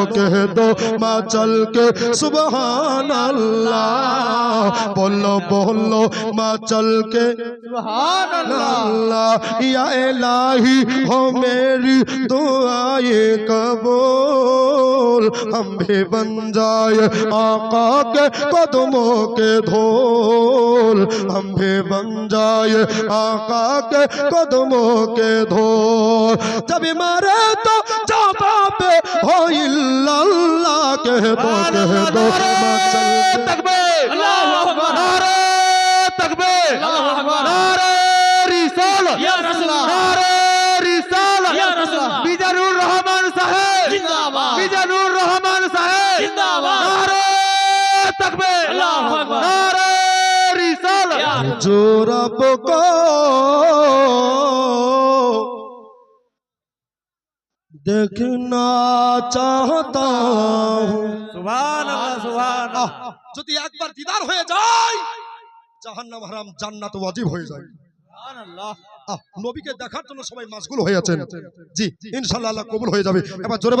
कह दो माँ चल के सुबहान अल्लाह बोलो बोलो, माँ चल के अल्लाह या इलाही, हो मेरी दुआए कबूल। हम भी बन जाए आका के कदमों के धोल। हम भी बन जाए आका के कदमों के धोल। जब मारे तो कह दो कह दो माँ चल के तकबीर अल्लाहु अकबर। नारे तकबीर अल्लाहु अकबर। আল্লাহ চাহতা যদি একবার দিদার হয়ে যায় জাহান্নাম হারাম জান্নাত ওয়াজিব হয়ে যায়। নবীকে দেখার জন্য সবাই মাসগুল হয়ে আছেন। জি ইনশাআল্লাহ কবুল হয়ে যাবে। এবার জোরে